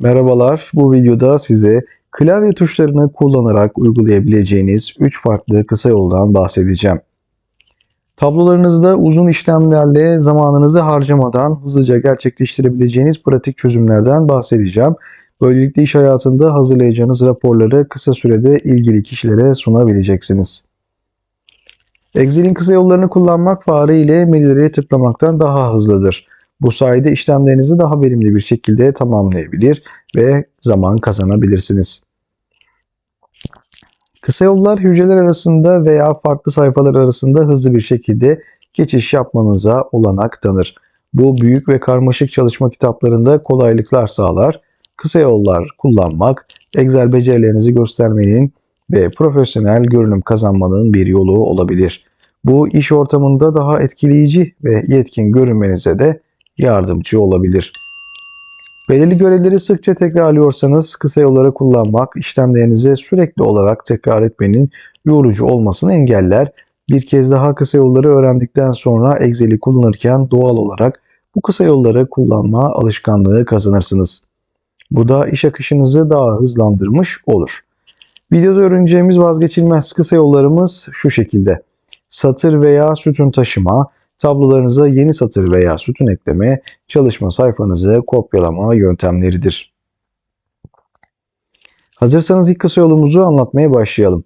Merhabalar, bu videoda size klavye tuşlarını kullanarak uygulayabileceğiniz 3 farklı kısa yoldan bahsedeceğim. Tablolarınızda uzun işlemlerle zamanınızı harcamadan hızlıca gerçekleştirebileceğiniz pratik çözümlerden bahsedeceğim. Böylelikle iş hayatında hazırlayacağınız raporları kısa sürede ilgili kişilere sunabileceksiniz. Excel'in kısa yollarını kullanmak fare ile menüleri tıklamaktan daha hızlıdır. Bu sayede işlemlerinizi daha verimli bir şekilde tamamlayabilir ve zaman kazanabilirsiniz. Kısa yollar hücreler arasında veya farklı sayfalar arasında hızlı bir şekilde geçiş yapmanıza olanak tanır. Bu büyük ve karmaşık çalışma kitaplarında kolaylıklar sağlar. Kısa yollar kullanmak, Excel becerilerinizi göstermenin ve profesyonel görünüm kazanmanın bir yolu olabilir. Bu iş ortamında daha etkileyici ve yetkin görünmenize de yardımcı olabilir. Belirli görevleri sıkça tekrarlıyorsanız kısa yolları kullanmak işlemlerinizi sürekli olarak tekrar etmenin yorucu olmasını engeller. Bir kez daha kısa yolları öğrendikten sonra Excel'i kullanırken doğal olarak bu kısa yolları kullanma alışkanlığı kazanırsınız. Bu da iş akışınızı daha hızlandırmış olur. Videoda öğreneceğimiz vazgeçilmez kısa yollarımız şu şekilde. Satır veya sütun taşıma, tablolarınıza yeni satır veya sütun ekleme, çalışma sayfanızı kopyalama yöntemleridir. Hazırsanız ilk kısa yolumuzu anlatmaya başlayalım.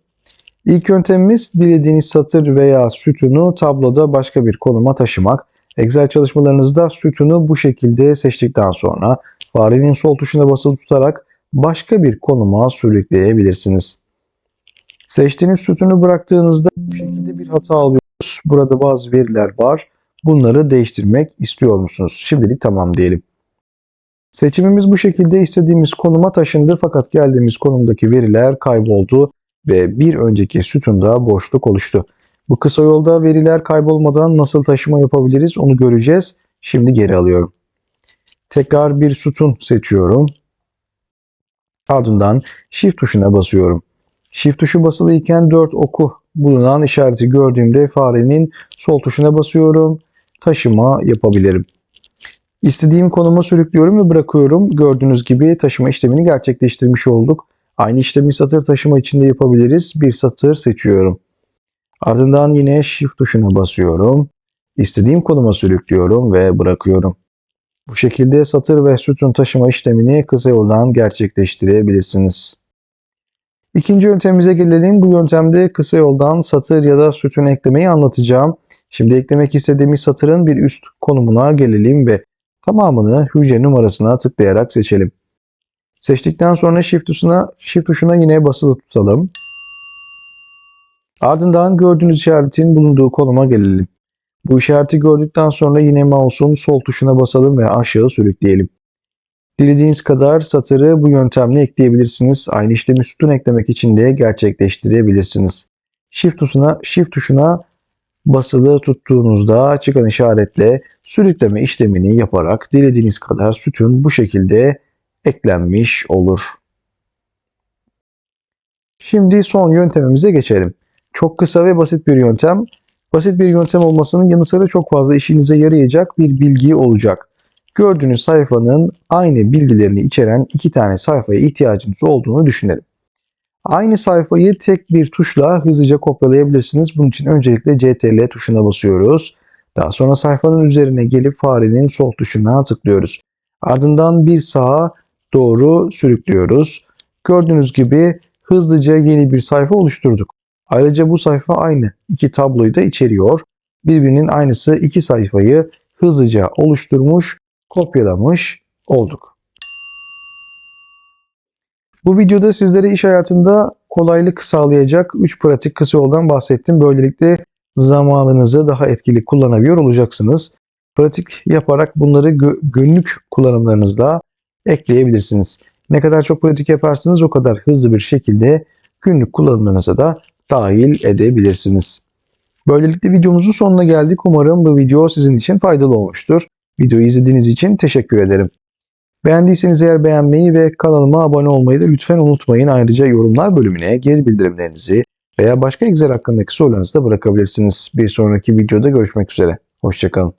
İlk yöntemimiz dilediğiniz satır veya sütunu tabloda başka bir konuma taşımak. Excel çalışmalarınızda sütunu bu şekilde seçtikten sonra farenin sol tuşuna basılı tutarak başka bir konuma sürükleyebilirsiniz. Seçtiğiniz sütunu bıraktığınızda bu şekilde bir hata alıyoruz. Burada bazı veriler var. Bunları değiştirmek istiyor musunuz? Şimdilik tamam diyelim. Seçimimiz bu şekilde istediğimiz konuma taşındı fakat geldiğimiz konumdaki veriler kayboldu ve bir önceki sütunda boşluk oluştu. Bu kısa yolda veriler kaybolmadan nasıl taşıma yapabiliriz onu göreceğiz. Şimdi geri alıyorum. Tekrar bir sütun seçiyorum. Ardından Shift tuşuna basıyorum. Shift tuşu basılıyken 4 oku bulunan işareti gördüğümde farenin sol tuşuna basıyorum. Taşıma yapabilirim. İstediğim konuma sürüklüyorum ve bırakıyorum. Gördüğünüz gibi taşıma işlemini gerçekleştirmiş olduk. Aynı işlemi satır taşıma içinde yapabiliriz. Bir satır seçiyorum. Ardından yine Shift tuşuna basıyorum. İstediğim konuma sürüklüyorum ve bırakıyorum. Bu şekilde satır ve sütun taşıma işlemini kısa yoldan gerçekleştirebilirsiniz. İkinci yöntemimize gelelim. Bu yöntemde kısa yoldan satır ya da sütun eklemeyi anlatacağım. Şimdi eklemek istediğimiz satırın bir üst konumuna gelelim ve tamamını hücre numarasına tıklayarak seçelim. Seçtikten sonra Shift tuşuna, Shift tuşuna yine basılı tutalım. Ardından gördüğünüz işaretin bulunduğu konuma gelelim. Bu işareti gördükten sonra yine mouse'un sol tuşuna basalım ve aşağı sürükleyelim. Dilediğiniz kadar satırı bu yöntemle ekleyebilirsiniz. Aynı işlemi sütun eklemek için de gerçekleştirebilirsiniz. Shift tuşuna, Shift tuşuna basılı tuttuğunuzda çıkan işaretle sürükleme işlemini yaparak dilediğiniz kadar sütun bu şekilde eklenmiş olur. Şimdi son yöntemimize geçelim. Çok kısa ve basit bir yöntem. Basit bir yöntem olmasının yanı sıra çok fazla işinize yarayacak bir bilgi olacak. Gördüğünüz sayfanın aynı bilgilerini içeren iki tane sayfaya ihtiyacınız olduğunu düşünelim. Aynı sayfayı tek bir tuşla hızlıca kopyalayabilirsiniz. Bunun için öncelikle CTRL tuşuna basıyoruz. Daha sonra sayfanın üzerine gelip farenin sol tuşuna tıklıyoruz. Ardından bir sağa doğru sürüklüyoruz. Gördüğünüz gibi hızlıca yeni bir sayfa oluşturduk. Ayrıca bu sayfa aynı iki tabloyu da içeriyor. Birbirinin aynısı iki sayfayı hızlıca oluşturmuş, kopyalamış olduk. Bu videoda sizlere iş hayatında kolaylık sağlayacak 3 pratik kısa yoldan bahsettim. Böylelikle zamanınızı daha etkili kullanabiliyor olacaksınız. Pratik yaparak bunları günlük kullanımlarınızda ekleyebilirsiniz. Ne kadar çok pratik yaparsınız o kadar hızlı bir şekilde günlük kullanımlarınıza da dahil edebilirsiniz. Böylelikle videomuzun sonuna geldik. Umarım bu video sizin için faydalı olmuştur. Videoyu izlediğiniz için teşekkür ederim. Beğendiyseniz eğer beğenmeyi ve kanalıma abone olmayı da lütfen unutmayın. Ayrıca yorumlar bölümüne geri bildirimlerinizi veya başka Excel hakkındaki sorularınızı da bırakabilirsiniz. Bir sonraki videoda görüşmek üzere. Hoşçakalın.